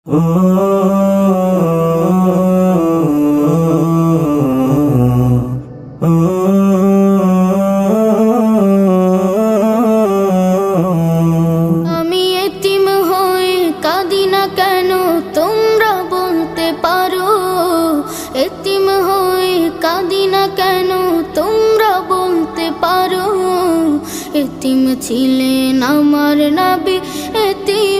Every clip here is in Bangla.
আমি এতিম হয়ে কাঁদি না কেন? তোমরা বলতে পারো। এতিম কাঁদি না কেন? তোমরা বলতে পারো। এতিম ছিলেন আমার নাবি, এতিম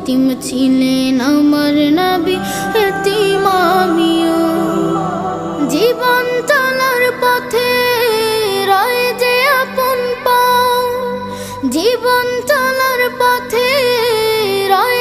এতিম ছিলেন আমার নবী, এতিম আমিও। জীবন চলার পথে রয়ে যে আপন পাও। জীবন চলার পথে রয়ে